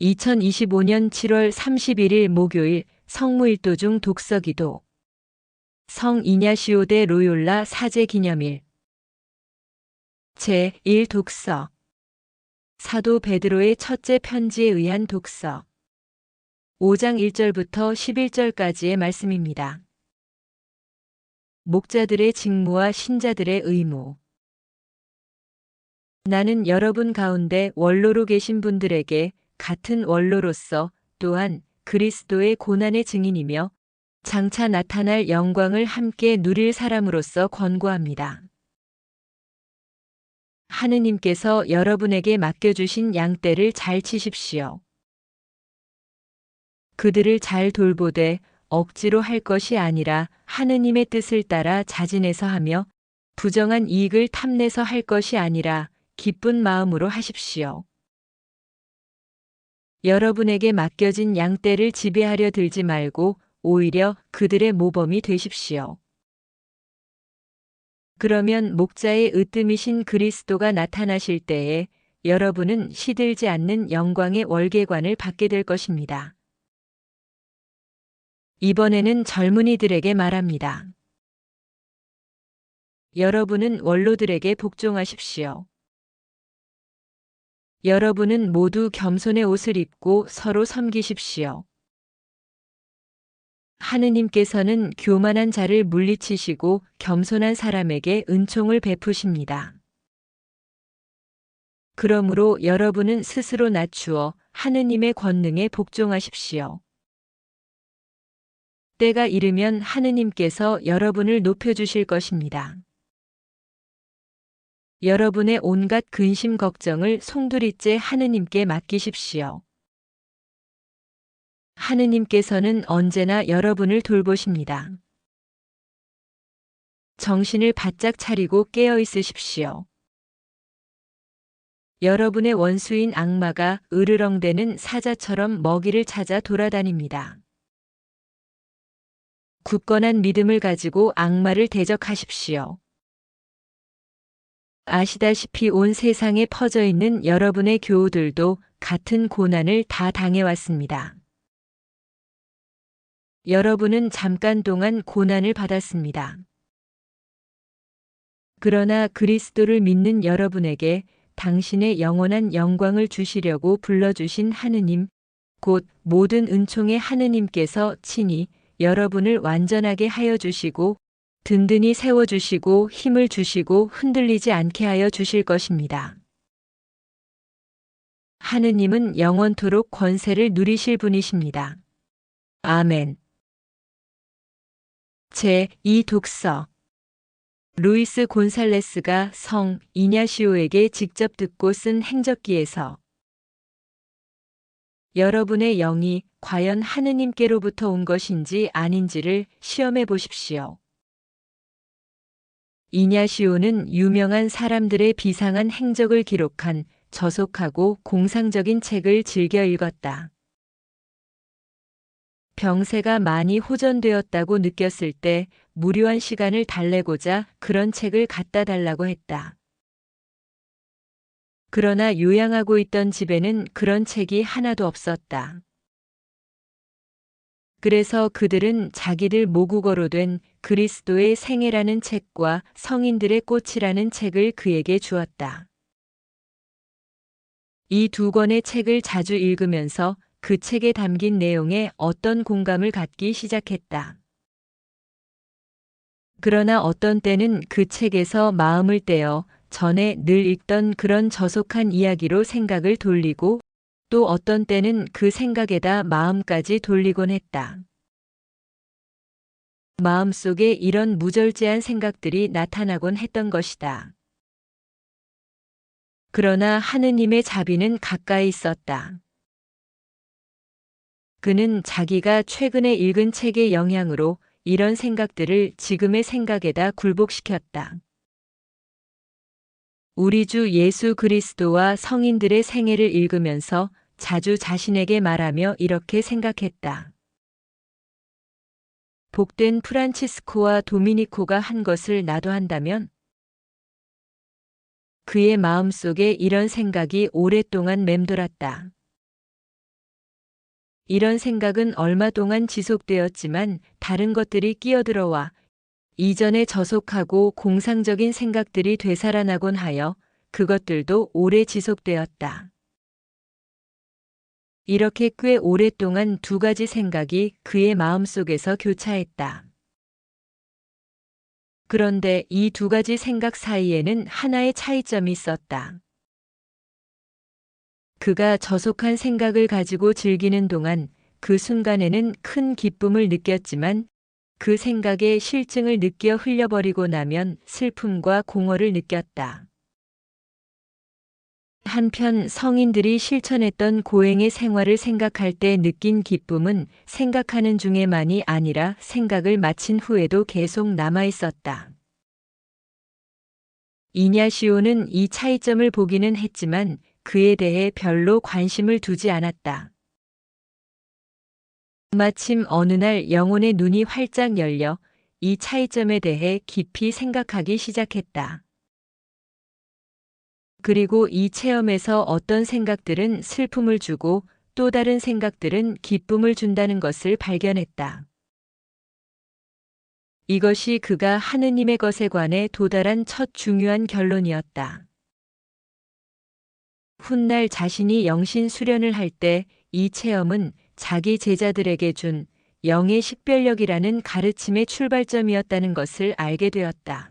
2025년 7월 31일 목요일 성무일도 중 독서기도. 성 이냐시오 대 로욜라 사제 기념일. 제1 독서. 사도 베드로의 첫째 편지에 의한 독서. 5장 1절부터 11절까지의 말씀입니다. 목자들의 직무와 신자들의 의무. 나는 여러분 가운데 원로로 계신 분들에게 같은 원로로서 또한 그리스도의 고난의 증인이며 장차 나타날 영광을 함께 누릴 사람으로서 권고합니다. 하느님께서 여러분에게 맡겨주신 양떼를 잘 치십시오. 그들을 잘 돌보되 억지로 할 것이 아니라 하느님의 뜻을 따라 자진해서 하며 부정한 이익을 탐내서 할 것이 아니라 기쁜 마음으로 하십시오. 여러분에게 맡겨진 양떼를 지배하려 들지 말고 오히려 그들의 모범이 되십시오. 그러면 목자의 으뜸이신 그리스도가 나타나실 때에 여러분은 시들지 않는 영광의 월계관을 받게 될 것입니다. 이번에는 젊은이들에게 말합니다. 여러분은 원로들에게 복종하십시오. 여러분은 모두 겸손의 옷을 입고 서로 섬기십시오. 하느님께서는 교만한 자를 물리치시고 겸손한 사람에게 은총을 베푸십니다. 그러므로 여러분은 스스로 낮추어 하느님의 권능에 복종하십시오. 때가 이르면 하느님께서 여러분을 높여주실 것입니다. 여러분의 온갖 근심 걱정을 송두리째 하느님께 맡기십시오. 하느님께서는 언제나 여러분을 돌보십니다. 정신을 바짝 차리고 깨어 있으십시오. 여러분의 원수인 악마가 으르렁대는 사자처럼 먹이를 찾아 돌아다닙니다. 굳건한 믿음을 가지고 악마를 대적하십시오. 아시다시피 온 세상에 퍼져 있는 여러분의 교우들도 같은 고난을 다 당해왔습니다. 여러분은 잠깐 동안 고난을 받았습니다. 그러나 그리스도를 믿는 여러분에게 당신의 영원한 영광을 주시려고 불러주신 하느님, 곧 모든 은총의 하느님께서 친히 여러분을 완전하게 하여 주시고 든든히 세워주시고 힘을 주시고 흔들리지 않게 하여 주실 것입니다. 하느님은 영원토록 권세를 누리실 분이십니다. 아멘. 제2 독서 루이스 곤살레스가 성 이냐시오에게 직접 듣고 쓴 행적기에서 여러분의 영이 과연 하느님께로부터 온 것인지 아닌지를 시험해 보십시오. 이냐시오는 유명한 사람들의 비상한 행적을 기록한 저속하고 공상적인 책을 즐겨 읽었다. 병세가 많이 호전되었다고 느꼈을 때 무료한 시간을 달래고자 그런 책을 갖다 달라고 했다. 그러나 요양하고 있던 집에는 그런 책이 하나도 없었다. 그래서 그들은 자기들 모국어로 된 그리스도의 생애라는 책과 성인들의 꽃이라는 책을 그에게 주었다. 이 두 권의 책을 자주 읽으면서 그 책에 담긴 내용에 어떤 공감을 갖기 시작했다. 그러나 어떤 때는 그 책에서 마음을 떼어 전에 늘 읽던 그런 저속한 이야기로 생각을 돌리고 또 어떤 때는 그 생각에다 마음까지 돌리곤 했다. 마음속에 이런 무절제한 생각들이 나타나곤 했던 것이다. 그러나 하느님의 자비는 가까이 있었다. 그는 자기가 최근에 읽은 책의 영향으로 이런 생각들을 지금의 생각에다 굴복시켰다. 우리 주 예수 그리스도와 성인들의 생애를 읽으면서 자주 자신에게 말하며 이렇게 생각했다. 복된 프란치스코와 도미니코가 한 것을 나도 한다면 그의 마음 속에 이런 생각이 오랫동안 맴돌았다. 이런 생각은 얼마 동안 지속되었지만 다른 것들이 끼어들어와 이전에 저속하고 공상적인 생각들이 되살아나곤 하여 그것들도 오래 지속되었다. 이렇게 꽤 오랫동안 두 가지 생각이 그의 마음속에서 교차했다. 그런데 이 두 가지 생각 사이에는 하나의 차이점이 있었다. 그가 저속한 생각을 가지고 즐기는 동안 그 순간에는 큰 기쁨을 느꼈지만 그 생각의 실증을 느껴 흘려버리고 나면 슬픔과 공허를 느꼈다. 한편 성인들이 실천했던 고행의 생활을 생각할 때 느낀 기쁨은 생각하는 중에만이 아니라 생각을 마친 후에도 계속 남아 있었다. 이냐시오는 이 차이점을 보기는 했지만 그에 대해 별로 관심을 두지 않았다. 마침 어느 날 영혼의 눈이 활짝 열려 이 차이점에 대해 깊이 생각하기 시작했다. 그리고 이 체험에서 어떤 생각들은 슬픔을 주고 또 다른 생각들은 기쁨을 준다는 것을 발견했다. 이것이 그가 하느님의 것에 관해 도달한 첫 중요한 결론이었다. 훗날 자신이 영신 수련을 할 때 이 체험은 자기 제자들에게 준 영의 식별력이라는 가르침의 출발점이었다는 것을 알게 되었다.